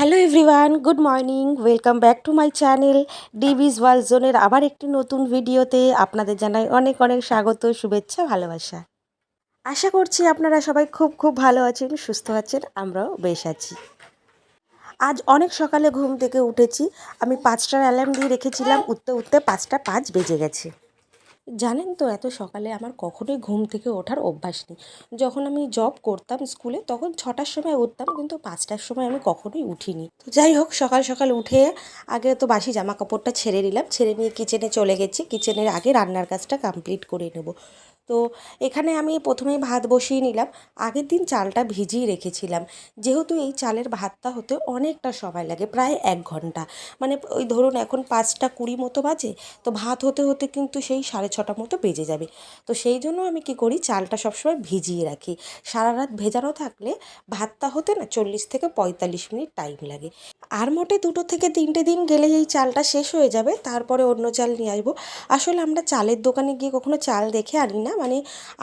Hello everyone good morning welcome back to my channel ডিবিজ world জোনের আবার একটি নতুন ভিডিওতে আপনাদের জানাই অনেক অনেক স্বাগত, শুভেচ্ছা, ভালোবাসা। আশা করছি আপনারা সবাই খুব খুব ভালো আছেন, সুস্থ আছেন, আমরাও বেশ আছি। আজ অনেক সকালে ঘুম থেকে উঠেছি। আমি পাঁচটার অ্যালার্ম দিয়ে রেখেছিলাম, উঠতে উঠতে পাঁচটা পাঁচ বেজে গেছে। জানেন তো, এত সকালে আমার কখনোই ঘুম থেকে ওঠার অভ্যাস নেই। যখন আমি জব করতাম স্কুলে তখন ছটার সময় উঠতাম, কিন্তু পাঁচটার সময় আমি কখনোই উঠিনি। তো যাই হোক, সকাল সকাল উঠে আগে তো বাসি জামা কাপড়টা ছেড়ে নিলাম, ছেড়ে নিয়ে কিচেনে চলে গেছি। কিচেনের আগে রান্নার কাজটা কমপ্লিট করে নেব। তো এখানে আমি প্রথমেই ভাত বসিয়ে নিলাম, আগের দিন চালটা ভিজিয়ে রেখেছিলাম। যেহেতু এই চালের ভাতটা হতে অনেকটা সময় লাগে, প্রায় এক ঘণ্টা। মানে ওই ধরুন এখন পাঁচটা কুড়ি মতো বাজে, তো ভাত হতে হতে কিন্তু সেই সাড়ে ছটা মতো বেজে যাবে। তো সেই জন্য আমি কি করি, চালটা সবসময় ভিজিয়ে রাখি। সারা রাত ভেজানো থাকলে ভাতটা হতে না চল্লিশ থেকে পঁয়তাল্লিশ মিনিট টাইম লাগে। আর মোটে দুটো থেকে তিনটে দিন গেলে এই চালটা শেষ হয়ে যাবে, তারপরে অন্য চাল নিয়ে আসব। আসলে আমরা চালের দোকানে গিয়ে কখনো চাল দেখে আনি না মানে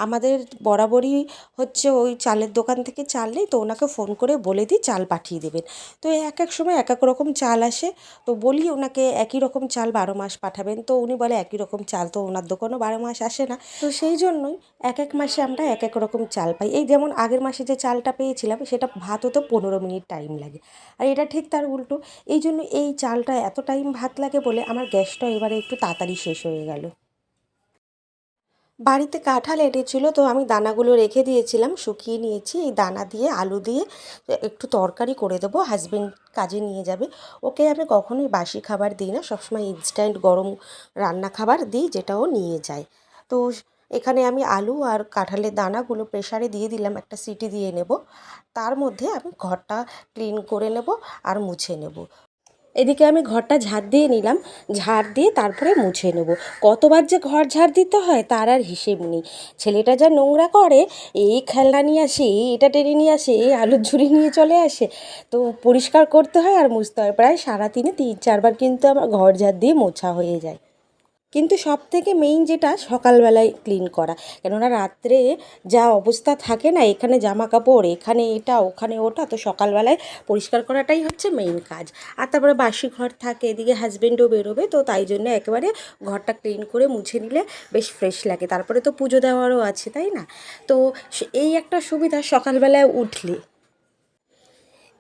আমাদের বরাবরই হচ্ছে ওই চালের দোকান থেকে চাল নেই, তো ওনাকে ফোন করে বলে দিই চাল পাঠিয়ে দেবেন। তো এক এক সময় এক এক রকম চাল আসে, তো বলি ওনাকে একই রকম চাল বারো মাস পাঠাবেন, তো উনি বলে একই রকম চাল তো ওনার দোকানও বারো মাস আসে না। তো সেই জন্যই এক এক মাসে আমরা এক এক রকম চাল পাই। এই যেমন আগের মাসে যে চালটা পেয়েছিলাম, সেটা ভাত হতে পনেরো মিনিট টাইম লাগে। আর এটা ঠিক তার উল্টো, এই জন্য এই চালটা এত টাইম ভাত লাগে বলে আমার গ্যাসটা এবারে একটু তাড়াতাড়ি শেষ হয়ে গেল। বাড়িতে কাঁঠাল এনেছিল, তো আমি দানাগুলো রেখে দিয়েছিলাম, শুকিয়ে নিয়েছি। এই দানা দিয়ে, আলু দিয়ে একটু তরকারি করে দেবো হাজবেন্ড কাজে নিয়ে যাবে। ওকে আমি কখনোই বাসি খাবার দিই না, সবসময় ইনস্ট্যান্ট গরম রান্না খাবার দিই, যেটা ও নিয়ে যায়। তো এখানে আমি আলু আর কাঁঠালের দানাগুলো প্রেসারে দিয়ে দিলাম, একটা সিটি দিয়ে নেব। তার মধ্যে আমি ঘরটা ক্লিন করে নেব আর মুছে নেব। এদিকে আমি ঘরটা ঝাড় দিয়ে নিলাম, ঝাড় দিয়ে তারপরে মুছে নেব। কতবার যে ঘর ঝাড় দিতে হয় তার আর হিসেব নেই। ছেলেটা যা নোংরা করে এই খেলনা নিয়ে আসে এটা টেনে নিয়ে আসে এই আলুর ঝুড়ি নিয়ে চলে আসে, তো পরিষ্কার করতে হয় আর মুছতে হয়। প্রায় সারা সারাদিনে তিন চারবার কিন্তু আমার ঘর ঝাড় দিয়ে মোছা হয়ে যায়। কিন্তু সব থেকে মেইন যেটা সকালবেলায় ক্লিন করা। কেননা রাত্রে যা অবস্থা থাকে না, এখানে জামা কাপড় এখানে এটা, ওখানে ওটা, তো সকালবেলায় পরিষ্কার করাটাই হচ্ছে মেইন কাজ। আর তারপরে বাসি ঘর থাকে, এদিকে হাজব্যান্ডও বেরোবে, তো তাই জন্য একেবারে ঘরটা ক্লিন করে মুছে নিলে বেশ ফ্রেশ লাগে। তারপরে তো পুজো দেওয়ারও আছে, তাই না? তো এই একটা সুবিধা সকালবেলায় উঠলে।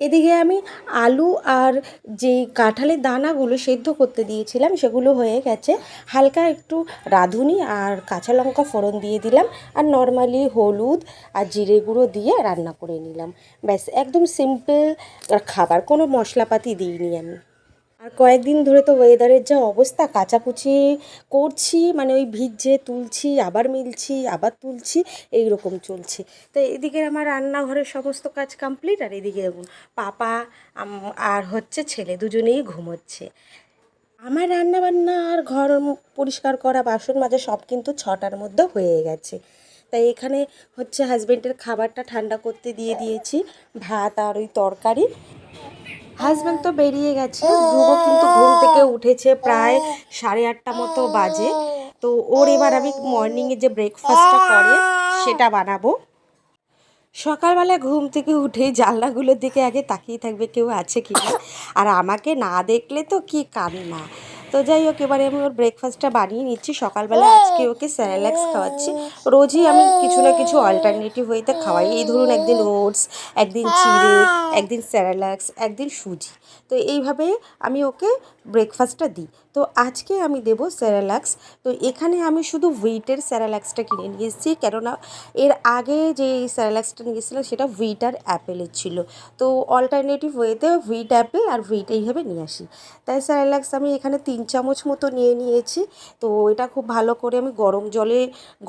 এদিকে আমি আলু আর যেই কাঁঠালের দানাগুলো সেদ্ধ করতে দিয়েছিলাম, সেগুলো হয়ে গেছে। হালকা একটু রাঁধুনি আর কাঁচা লঙ্কা ফোড়ন দিয়ে দিলাম আর নর্মালি হলুদ আর জিরে গুঁড়ো দিয়ে রান্না করে নিলাম। ব্যাস, একদম সিম্পল খাবার, কোনো মশলাপাতি দিইনি আমি। আর কয়েকদিন ধরে তো ওয়েদারের যা অবস্থা, কাচাকুচি করছি মানে ওই ভিজে তুলছি, আবার মিলছি, আবার তুলছি এই রকম চলছে। তো এদিকে আমার রান্নাঘরের সমস্ত কাজ কমপ্লিট আর এদিকে পাপা আর হচ্ছে ছেলে দুজনেই ঘুমোচ্ছে। আমার রান্না বান্না আর ঘর পরিষ্কার করা, বাসন মাজা সব কিন্তু ছটার মধ্যে হয়ে গেছে। তাই এখানে হচ্ছে হাজব্যান্ডের খাবারটা ঠান্ডা করতে দিয়ে দিয়েছি, ভাত আর ওই তরকারি। হাজব্যান্ড তো বেরিয়ে গেছে ধ্রুব কিন্তু ঘুম থেকে উঠেছে প্রায় সাড়ে আটটা মতো বাজে। তো ওর এবার আমি মর্নিংয়ে যে ব্রেকফাস্টটা করে, সেটা বানাবো। সকালবেলা ঘুম থেকে উঠে জানলাগুলোর দিকে আগে তাকিয়ে থাকবে কেউ আছে কি না আর আমাকে না দেখলে তো কি কান্না। তো যাই হোক, এবারে আমি ওর ব্রেকফাস্টটা বানিয়ে নিচ্ছি। সকালবেলা আজকে ওকে স্যানালাক্স খাওয়াচ্ছি। রোজই আমি কিছু না কিছু অল্টারনেটিভ ওয়েতে খাওয়াই। এই ধরুন, একদিন ওটস একদিন চিড়ে, একদিন স্যানালাক্স একদিন সুজি। তো এইভাবে আমি ওকে ব্রেকফাস্টটা দিই। তো আজকে আমি দেবো স্যারালাক্স তো এখানে আমি শুধু হুইটের স্যারালাক্সটা কিনে নিয়ে এসেছি কেননা এর আগে যে স্যারালাক্সটা নিয়েছিলাম সেটা হুইট আর অ্যাপেলের ছিল। তো অল্টারনেটিভ ওয়েতে হুইট অ্যাপেল আর হুইট এইভাবে নিয়ে আসি। তাই স্যারালাক্স আমি এখানে তিন চামচ মতো নিয়ে নিয়েছি। তো এটা খুব ভালো করে আমি গরম জলে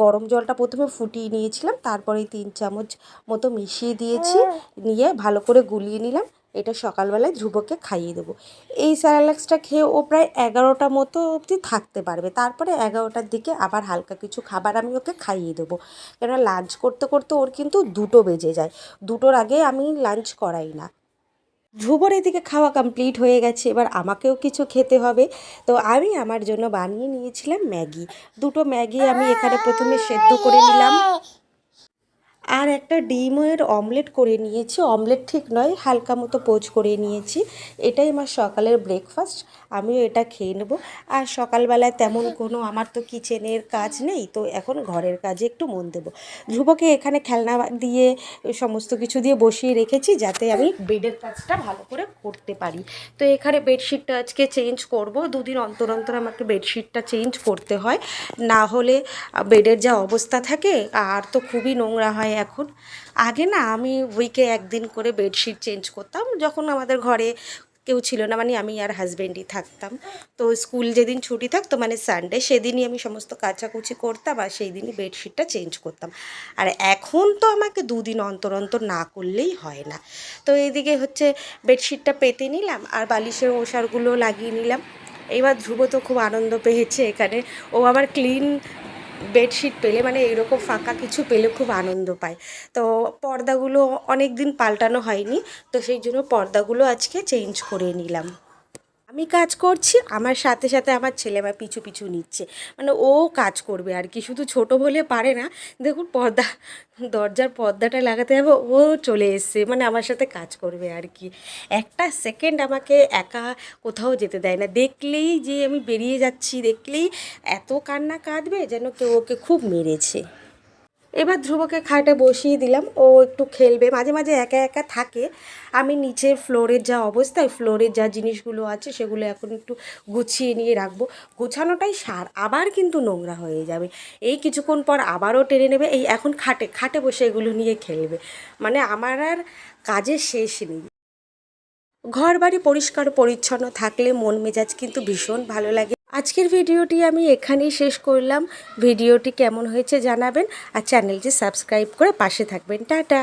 গরম জলটা প্রথমে ফুটিয়ে নিয়েছিলাম তারপরে তিন চামচ মতো মিশিয়ে দিয়েছি নিয়ে ভালো করে গুলিয়ে নিলাম। এটা সকালবেলায় ধ্রুবকে খাইয়ে দেবো। এই স্যারালাক্সটা খেয়ে ও প্রায় এগারোটা মতো অবধি থাকতে পারবে। তারপরে এগারোটার দিকে আবার হালকা কিছু খাবার আমি ওকে খাইয়ে দেবো। কেন লাঞ্চ করতে করতে ওর কিন্তু দুটো বেজে যায়। দুটোর আগে আমি লাঞ্চ করাই না। ধ্রুবর এদিকে খাওয়া কমপ্লিট হয়ে গেছে। এবার আমাকেও কিছু খেতে হবে। তো আমি আমার জন্য বানিয়ে নিয়েছিলাম ম্যাগি। দুটো ম্যাগি আমি এখানে প্রথমে সেদ্ধ করে নিলাম। আর একটা ডিমের অমলেট করে নিয়েছি। অমলেট ঠিক নয়, হালকা মতো পোচ করে নিয়েছি। এটাই আমার সকালের ব্রেকফাস্ট আমিও এটা খেয়ে নেব। আর সকালবেলায় তেমন কোনো আমার তো কিচেনের কাজ নেই, তো এখন ঘরের কাজে একটু মন দেবো। ধ্রুবকে এখানে খেলনা দিয়ে, সমস্ত কিছু দিয়ে বসিয়ে রেখেছি যাতে আমি বেডের কাজটা ভালো করে করতে পারি। তো এখানে বেডশিটটা আজকে চেঞ্জ করব, দুদিন অন্তর অন্তর আমাকে বেডশিটটা চেঞ্জ করতে হয়। না হলে বেডের যা অবস্থা থাকে, আর তো খুবই নোংরা হয় এখন। আগে না আমি উইকে একদিন করে বেডশিট চেঞ্জ করতাম, যখন আমাদের ঘরে কেউ ছিল না মানে আমি আর হাজব্যান্ডই থাকতাম। তো স্কুল যেদিন ছুটি থাকতো মানে সানডে সেদিনই আমি সমস্ত কাচাকুচি করতাম আর সেই দিনই বেডশিটটা চেঞ্জ করতাম। আর এখন তো আমাকে দুদিন অন্তর অন্তর না করলেই হয় না। তো এইদিকে হচ্ছে বেডশিটটা পেতে নিলাম আর বালিশের ওষারগুলো লাগিয়ে নিলাম। এইবার ধ্রুব তো খুব আনন্দ পেয়েছে এখানে। ও আবার ক্লিন বেডশিট পেলে মানে এইরকম ফাঁকা কিছু পেলে খুব আনন্দ পায়। তো পর্দাগুলো অনেক দিন পাল্টানো হয়নি, তো সেই জন্য পর্দাগুলো আজকে চেঞ্জ করে নিলাম। আমি কাজ করছি, আমার সাথে সাথে আমার ছেলে আমার পিছু পিছু নিচ্ছে। মানে ও কাজ করবে আর কি, শুধু ছোট বলে পারে না। দেখুন পর্দা, দরজার পর্দাটা লাগাতে হবে, ও চলে এসছে মানে আমার সাথে কাজ করবে আর কি। একটা সেকেন্ড আমাকে একা কোথাও যেতে দেয় না। দেখলেই যে আমি বেরিয়ে যাচ্ছি, দেখলেই এত কান্না কাঁদবে যেন কেউ ওকে খুব মেরেছে। এবার ধ্রুবকে খাটে বসিয়ে দিলাম। ও একটু খেলবে। মাঝে মাঝে একা একা থাকে। আমি নিচের ফ্লোরের যা অবস্থায় ফ্লোরের যা জিনিসগুলো আছে, সেগুলো এখন একটু গুছিয়ে নিয়ে রাখব। গুছানোটাই সার। আবার কিন্তু নোংরা হয়ে যাবে। এই কিছুক্ষণ পর আবারও টেনে নেবে। এই এখন খাটে খাটে বসে এগুলো নিয়ে খেলবে। মানে আমার আর কাজের শেষ নেই। ঘর বাড়ি পরিষ্কার পরিচ্ছন্ন থাকলে মন মেজাজ কিন্তু ভীষণ ভালো লাগে। আজকের ভিডিওটি আমি এখানেই শেষ করলাম। ভিডিওটি কেমন হয়েছে জানাবেন আর চ্যানেলটি সাবস্ক্রাইব করে পাশে থাকবেন। টাটা।